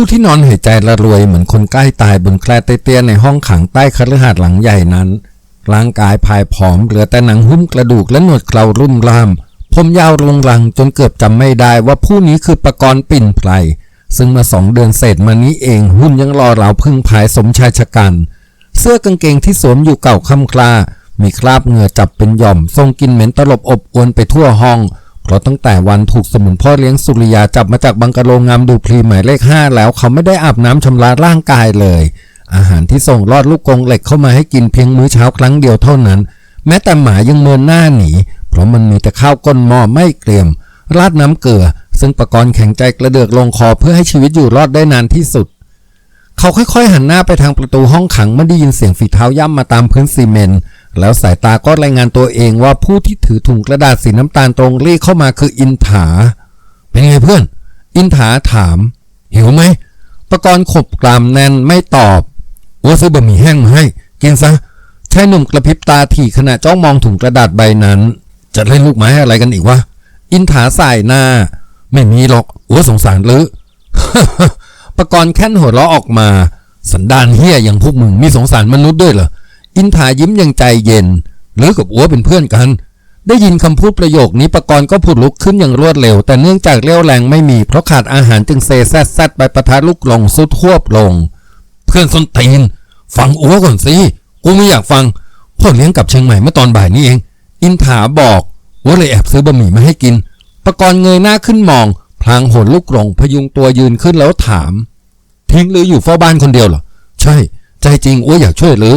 ผู้ที่นอนหายใจระรวยเหมือนคนใกล้ตายบนแคร่เตี้ยๆในห้องขังใต้คฤหาสน์หลังใหญ่นั้น ร่างกายพายผอมเหลือแต่หนังหุ้มกระดูกและหนวดเครารุ่มร่ามผมยาวรุงรังจนเกือบจำไม่ได้ว่าผู้นี้คือประกรณ์ปิ่นไพรซึ่งมื่อสองเดือนเศษมานี้เองหุ่นยังรอเราพึ่งพายสมชายชะกัน เสื้อกางเกงที่สวมอยู่เก่าค่ำคลามีคราบเหงื่อจับเป็นหย่อมทรงกินเหม็นตลบอบอวนไปทั่วห้อง เพราะตั้งแต่วันถูกสมุนพ่อเลี้ยงสุริยาจับมาจากบังกะโลงามดูพลีหมายเลขห้าแล้วเขาไม่ได้อาบน้ำชำระร่างกายเลย อาหารที่ส่งลอดลูกกงเหล็กเข้ามาให้กินเพียงมื้อเช้าครั้งเดียวเท่านั้น แม้แต่หมายังเมินหน้าหนี เพราะมันมีแต่ข้าวก้นหม้อไม่เกรียม ราดน้ำเกลือ ซึ่งประกรณ์แข็งใจกระเดือกลงคอเพื่อให้ชีวิตอยู่รอดได้นานที่สุด เขาค่อยๆ หันหน้าไปทางประตูห้องขังเมื่อได้ยินเสียงฝีเท้าย่ำมาตามพื้นซีเมนต์ แล้วสายตาก็รายงานตัวเองว่าผู้ที่ถือถุงกระดาษสีน้ำตาลตรงรีเข้ามาคืออินถา เป็นไงเพื่อน อินถาถาม หิวไหมประกรณ์ขบกรามแน่นไม่ตอบว่าซื้อบะหมี่แห้งมาให้ กินซะชายหนุ่มกระพริบตาถี่ขณะจ้องมองถุงกระดาษใบนั้น จะเล่นลูกไม้อะไรกันอีกวะอินถาสายหน้า ไม่มีหรอกอัวสงสารหรือประกรณ์แค่นหัวเราะออกมา สันดานเฮี้ยอย่างพวกมึงมีสงสารมนุษย์ด้วยเหรอ อินถายิ้มย่างใจเย็น หรือกับอัวเป็นเพื่อนกัน ได้ยินคำพูดประโยคนี้ประกรณ์ก็ผุดลุกขึ้นอย่างรวดเร็ว แต่เนื่องจากเรี่ยวแรงไม่มีเพราะขาดอาหารจึงเซแซดแซดไปประทะลูกลงสุดทวบลง เพื่อนส้นตีน ฟังอัวก่อนสิกูไม่อยากฟังพ่อเลี้ยงกับเชียงใหม่เมื่อตอนบ่ายนี้เอง อินถาบอกอัวเลยแอบซื้อบะหมี่มาให้กิน ประกรณ์เงยหน้าขึ้นมอง พลางหนลูกกรงพยุงตัวยืนขึ้นแล้วถาม ทิ้งหรืออยู่เฝ้าบ้านคนเดียวเหรอใช่ ใจจริงอัวอยากช่วยหรือ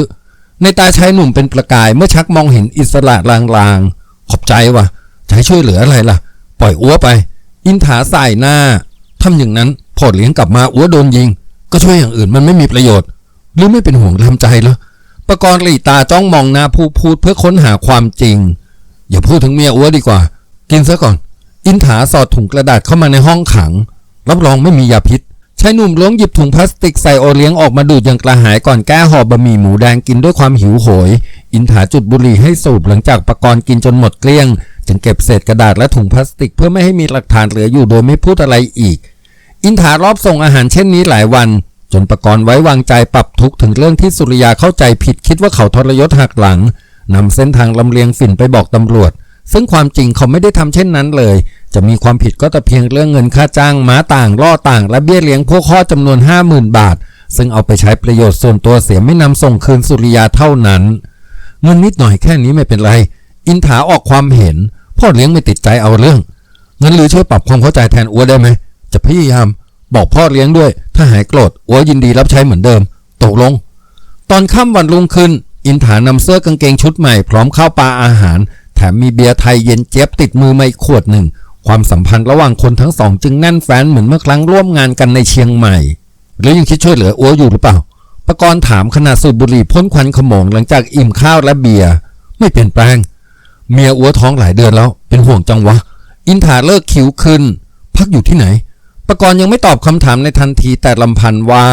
ในตาชายหนุ่มเป็นประกายเมื่อชักมองเห็นอิสระลางๆ ขอบใจวะจะให้ช่วยเหลืออะไรล่ะ ปล่อยอัวไป อินถาสายหน้าทำอย่างนั้นพอเลี้ยงกลับมาอัวโดนยิง ก็ช่วยอย่างอื่นมันไม่มีประโยชน์ หรือไม่เป็นห่วงทำใจเหรอประกรณ์หลีตาจ้องมองหน้าผู้พูดเพื่อค้นหาความจริง อย่าพูดถึงเมียอัวดีกว่า กินซะก่อน อินถาสอดถุงกระดาษเข้ามาในห้องขัง รับรองไม่มียาพิษ ชายหนุ่มล้วงหยิบถุงพลาสติกใส่โอเลี้ยงออกมาดูดอย่างกระหายก่อนแก้ห่อบะหมี่หมูแดงกินด้วยความหิวโหย อินถาจุดบุหรี่ให้สูบหลังจากประกรณ์กินจนหมดเกลี้ยง จึงเก็บเศษกระดาษและถุงพลาสติกเพื่อไม่ให้มีหลักฐานเหลืออยู่โดยไม่พูดอะไรอีก อินถารอบส่งอาหารเช่นนี้หลายวัน จนประกรณ์ไว้วางใจปรับทุกถึงเรื่องที่สุริยาเข้าใจผิดคิดว่าเขาทรยศหักหลังนำเส้นทางลำเลียงฝิ่นไปบอกตำรวจ ซึ่งความจริงเขาไม่ได้ทำเช่นนั้นเลย จะมีความผิดก็แต่เพียงเรื่องเงินค่าจ้างม้าต่างล่อต่าง และเบี้ยเลี้ยงพวกข้อจำนวน 50,000 บาท ซึ่งเอาไปใช้ประโยชน์ส่วนตัวเสียไม่นำส่งคืนสุริยาเท่านั้น เงินนิดหน่อยแค่นี้ไม่เป็นไร อินถาออกความเห็น พ่อเลี้ยงไม่ติดใจเอาเรื่องงั้นหรือช่วยปรับความเข้าใจแทนอัวได้ไหมจะพยายามบอกพ่อเลี้ยงด้วย ถ้าหายโกรธอัวยินดีรับใช้เหมือนเดิมตกลง ตอนค่ำวันรุ่งขึ้น อินถานำเสื้อกางเกงชุดใหม่พร้อมข้าวปลาอาหาร แถมมีเบียร์ไทยเย็นเจี๊ยบติดมือมาอีกขวดหนึ่ง ความสัมพันธ์ระหว่างคนทั้งสองจึงแน่นแฟ้นเหมือนเมื่อครั้งร่วมงานกันในเชียงใหม่หรือยังคิดช่วยเหลืออัวอยู่หรือเปล่าประกรณ์ถามขณะสูบบุหรี่พ่นควันขโมงหลังจากอิ่มข้าวและเบียร์ไม่เปลี่ยนแปลง เมียอัวท้องหลายเดือนแล้ว เป็นห่วงจังวะ อินถาเลิกคิ้วขึ้น พักอยู่ที่ไหนประกรณ์ยังไม่ตอบคำถามในทันทีแต่ลำพันว่า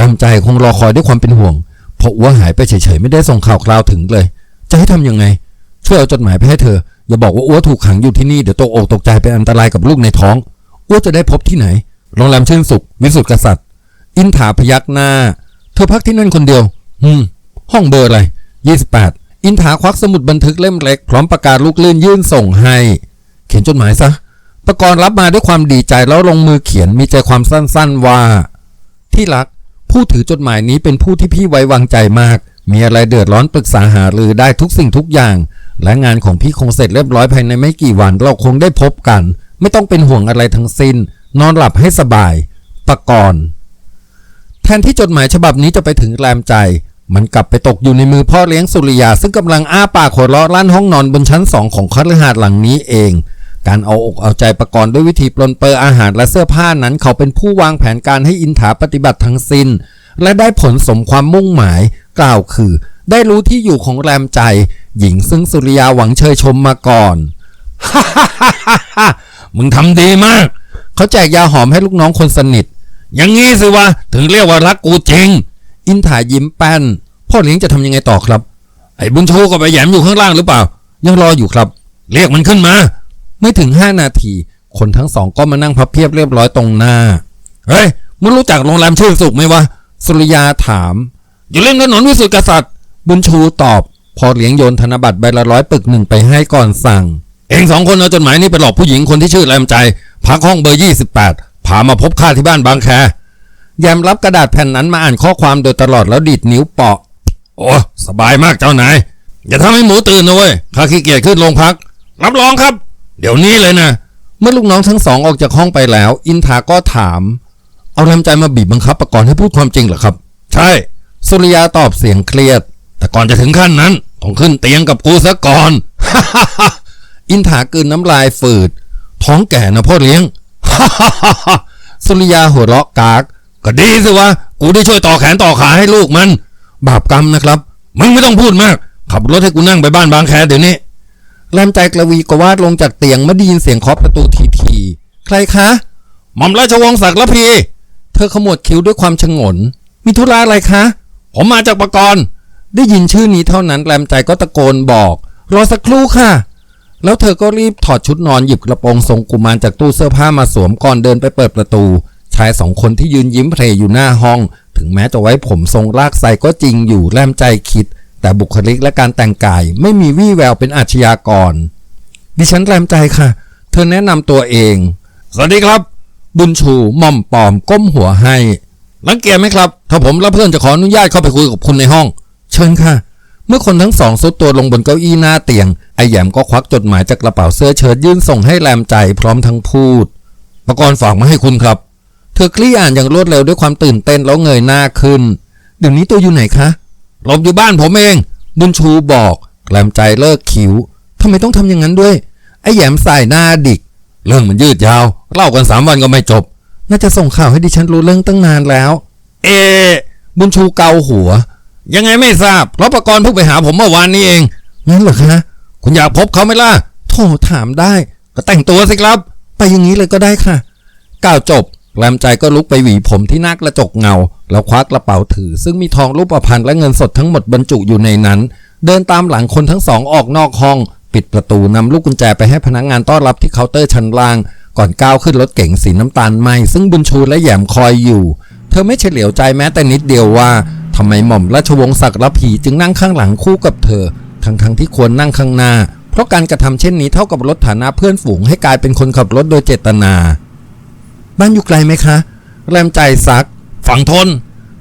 ลำใจคงรอคอยด้วยความเป็นห่วงเพราะอัวหายไปเฉยๆไม่ได้ส่งข่าวคราวถึงเลย จะให้ทำยังไง ช่วยเอาจดหมายไปให้เธอ อย่าบอกว่าอัวถูกขังอยู่ที่นี่เดี๋ยวตกอกตกใจเป็นอันตรายกับลูกในท้องอัวจะได้พบที่ไหนโรงแรมชื่นสุข วิสุทธิกษัตริย์ อินถาพยักหน้า เธอพักที่นั่นคนเดียว อืม ห้องเบอร์อะไร28อินถาควักสมุดบันทึกเล่มเล็ก พร้อมประกาศลูกลื่นยื่นส่งให้ เขียนจดหมายซะประกรณ์รับมาด้วยความดีใจแล้วลงมือเขียนมีใจความสั้นๆว่า ที่รัก ผู้ถือจดหมายนี้เป็นผู้ที่พี่ไว้วางใจมาก มีอะไรเดือดร้อนปรึกษาหารือได้ทุกสิ่งทุกอย่าง และงานของพี่คงเสร็จเรียบร้อยภายในไม่กี่วัน เราคงได้พบกัน ไม่ต้องเป็นห่วงอะไรทั้งสิ้น นอนหลับให้สบายประกรณ์แทนที่จดหมายฉบับนี้จะไปถึงแรมใจ มันกลับไปตกอยู่ในมือพ่อเลี้ยงสุริยา ซึ่งกำลังอ้าปากหัวเราะลั่นห้องนอนบนชั้นสองของคฤหาสน์หลังนี้เองการเอาอกเอาใจประกรณ์ด้วยวิธีปลนเปออาหารและเสื้อผ้านั้น เขาเป็นผู้วางแผนการให้อินถาปฏิบัติทั้งสิ้น และได้ผลสมความมุ่งหมาย กล่าวคือ ได้รู้ที่อยู่ของแรมใจ หญิงซึ่งสุริยาหวังเชยชมมาก่อนมึงทำดีมาก เขาแจกยาหอมให้ลูกน้องคนสนิท อย่างงี้สิวะ ถึงเรียกว่ารักกูจริง อินถ่ายยิ้มแป้น พ่อเลี้ยงจะทำยังไงต่อครับ ไอ้บุญชูกับไอ้แยมอยู่ข้างล่างหรือเปล่า ยังรออยู่ครับ เรียกมันขึ้นมา ไม่ถึงห้านาที คนทั้งสองก็มานั่งพับเพียบเรียบร้อยตรงหน้า เฮ้ย มึงรู้จักโรงแรมชื่นสุขไหมวะ สุริยาถาม อยู่ริมถนนวิสุทธิกษัตริย์ บุญชูตอบ พอเลี้ยงโยนธนบัตรใบละร้อยปึกหนึ่งไปให้ก่อนสั่ง เองสองคนเอาจดหมายนี้ไปหลอกผู้หญิงคนที่ชื่อแรมใจ พักห้องเบอร์ยี่สิบแปดพามาพบข้าที่บ้านบางแคแยมรับกระดาษแผ่นนั้นมาอ่านข้อความโดยตลอดแล้วดีดนิ้วเปาะ โอ้สบายมากเจ้านายอย่าทำให้หมูตื่นนะเว้ยข้าขี้เกียจขึ้นโรงพัก รับรองครับ เดี๋ยวนี้เลยนะ เมื่อลูกน้องทั้งสองออกจากห้องไปแล้ว อินทาก็ถาม เอาแรมใจมาบีบบังคับประกรณ์ให้พูดความจริงเหรอครับ ใช่ สุริยาตอบเสียงเครียด แต่ก่อนจะถึงขั้นนั้น ต้องขึ้นเตียงกับกูซะก่อน อินทากืนน้ำลายฝืด ท้องแก่นะพ่อเลี้ยง สุริยาหัวเราะกาก ก็ดีสิวะ กูได้ช่วยต่อแขนต่อขาให้ลูกมัน บาปกรรมนะครับ มึงไม่ต้องพูดมาก ขับรถให้กูนั่งไปบ้านบางแคเดี๋ยวนี้แรมใจกระวีกวาดลงจากเตียงเมื่อได้ยินเสียงเคาะประตูทีทีๆใครคะ หม่อมราชวงศ์ศักดิ์ละพี เธอขมวดคิ้วด้วยความชงน มีธุระอะไรคะ ผมมาจากปกรณ์ ได้ยินชื่อนี้เท่านั้นแรมใจก็ตะโกนบอก รอสักครู่ค่ะ แล้วเธอก็รีบถอดชุดนอนหยิบกระโปรงทรงกุมารจากตู้เสื้อผ้ามาสวมก่อนเดินไปเปิดประตู ชายสองคนที่ยืนยิ้มเพลอยู่หน้าห้อง ถึงแม้จะไว้ผมทรงลากไซก็จริงอยู่แรมใจคิด แต่บุคลิกและการแต่งกายไม่มีวี่แววเป็นอาชญากร ดิฉันแรมใจค่ะ เธอแนะนำตัวเอง สวัสดีครับ บุญชูม่อมปอมก้มหัวให้รังเกียจไหมครับ ถ้าผมและเพื่อนจะขออนุญาตเข้าไปคุยกับคุณในห้อง เชิญค่ะ เมื่อคนทั้งสองซุดตัวลงบนเก้าอี้หน้าเตียง ไอแยมก็ควักจดหมายจากกระเป๋าเสื้อเชิ้ตยื่นส่งให้แรมใจพร้อมทั้งพูดประกรณ์ฝากมาให้คุณครับ เธอคลี่อ่านอย่างรวดเร็วด้วยความตื่นเต้นแล้วเงยหน้าขึ้น เดี๋ยวนี้ตัวอยู่ไหนคะหลบอยู่บ้านผมเอง บุญชูบอกแรมใจเลิกคิ้วทำไมต้องทำอย่างนั้นด้วย ไอแยมใส่หน้าดิก เรื่องมันยืดยาว เล่ากันสามวันก็ไม่จบ น่าจะส่งข่าวให้ดิฉันรู้เรื่องตั้งนานแล้ว เอ บุญชูเกาหัว ยังไงไม่ทราบเพราะประกรณ์เพิ่งไปหาผมเมื่อวานนี้เองงั้นเหรอคะคุณอยากพบเขาไหมล่ะโทรถามได้ ก็แต่งตัวสิครับ ไปอย่างนี้เลยก็ได้ค่ะก้าวจบแรมใจก็ลุกไปหวีผมที่หน้ากระจกเงา แล้วคว้ากระเป๋าถือ ซึ่งมีทองรูปพรรณและเงินสดทั้งหมดบรรจุอยู่ในนั้น เดินตามหลังคนทั้งสองออกนอกห้อง ปิดประตูนำลูกกุญแจไปให้พนักงานต้อนรับที่เคาน์เตอร์ชั้นล่าง ก่อนก้าวขึ้นรถเก๋งสีน้ำตาลไหมซึ่งบุญชูและแหยมคอยอยู่ เธอไม่เฉลียวใจแม้แต่นิดเดียวว่าทำไมหม่อมราชวงศ์ศักดิ์ละผีจึงนั่งข้างหลังคู่กับเธอ ทั้งๆที่ควรนั่งข้างหน้า เพราะการกระทำเช่นนี้เท่ากับลดฐานะเพื่อนฝูงให้กลายเป็นคนขับรถโดยเจตนา บ้านอยู่ไกลไหมคะ แรมใจซัก ฝั่งทน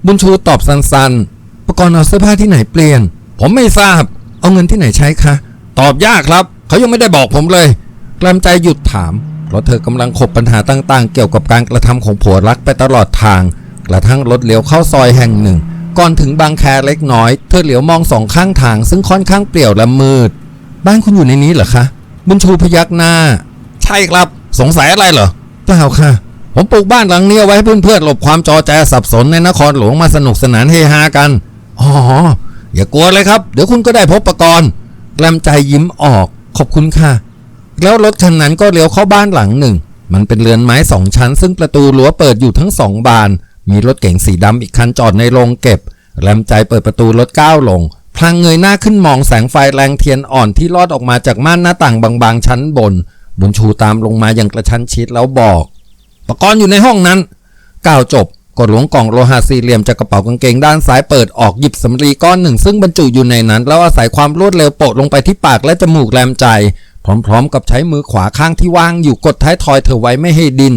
บุญชูตอบสั้นๆ ประกรณ์เอาเสื้อผ้าที่ไหนเปลี่ยน ผมไม่ทราบ เอาเงินที่ไหนใช้คะ ตอบยากครับ เขายังไม่ได้บอกผมเลย แรมใจหยุดถาม เพราะเธอกำลังขบปัญหาต่าง ๆ เกี่ยวกับการกระทำของผัวรักไปตลอดทาง กระทั่งรถเลี้ยวเข้าซอยแห่งหนึ่ง ก่อนถึงบางแคเล็กน้อย เธอเหลียวมองสองข้างทาง ซึ่งค่อนข้างเปลี่ยวและมืด บ้านคุณอยู่ในนี้เหรอคะบุญชูพยักหน้า ใช่ครับ สงสัยอะไรเหรอเปล่าค่ะ ผมปลูกบ้านหลังนี้เอาไว้ให้เพื่อนๆหลบความจอแจสับสนในนครหลวงมาสนุกสนานเฮฮากันอ๋ออย่ากลัวเลยครับ เดี๋ยวคุณก็ได้พบประกรณ์แกลมใจยิ้มออก ขอบคุณค่ะ แล้วรถคันนั้นก็เลี้ยวเข้าบ้านหลังหนึ่ง มันเป็นเรือนไม้สองชั้น ซึ่งประตูรั้วเปิดอยู่ทั้งสองบาน มีรถเก๋งสีดำอีกคันจอดในโรงเก็บ แรมใจเปิดประตูรถก้าวลง พลางเงยหน้าขึ้นมองแสงไฟแรงเทียนอ่อนที่ลอดออกมาจากม่านหน้าต่างบางๆ ชั้นบน บุญชูตามลงมาอย่างกระชั้นชิดแล้วบอก ประกรณ์อยู่ในห้องนั้น ก้าวจบกดหลวงกล่องโลหะสี่เหลี่ยมจากกระเป๋ากางเกงด้านซ้ายเปิดออกหยิบสำลีก้อนหนึ่งซึ่งบรรจุอยู่ในนั้น แล้วอาศัยความรวดเร็วโปะลงไปที่ปากและจมูกแรมใจ พร้อมๆ กับใช้มือขวาข้างที่ว่างอยู่กดท้ายทอยเธอไว้ไม่ให้ดิน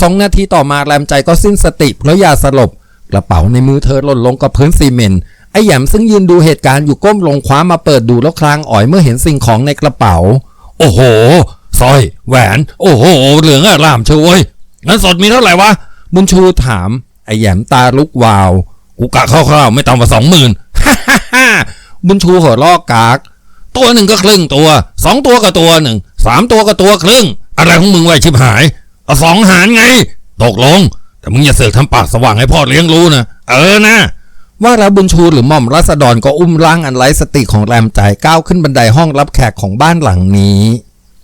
สองนาทีต่อมาแรมใจก็สิ้นสติเพราะยาสลบ กระเป๋าในมือเธอหล่นลงกับพื้นซีเมนต์ไอ้แหยมซึ่งยืนดูเหตุการณ์อยู่ก้มลงคว้ามาเปิดดูแล้วคลางอ๋อยเมื่อเห็นสิ่งของในกระเป๋า โอ้โหสร้อย แหวน โอ้โห เหลืองอารามเชยวเว้ยเงินสดมีเท่าไหร่วะ บุญชูถาม ไอ้แยมตาลุกวาว กูกะคร่าวๆไม่ต่ำกว่าสองหมื่นฮ่าฮ่าบุญชูหัวลอกกาก ตัวหนึ่งก็ครึ่งตัว สองตัวก็ตัวหนึ่ง สามตัวก็ตัวครึ่ง อะไรของมึงไว้ชิบหาย อสองหารไง ตกลง แต่มึงอย่าเสือกทำปากสว่างให้พ่อเลี้ยงรู้นะ เออนะว่าแล้วบุญชูหรือหม่อมรัศดรก็อุ้มร่างอันไร้สติของแรมใจก้าวขึ้นบันไดห้องรับแขกของบ้านหลังนี้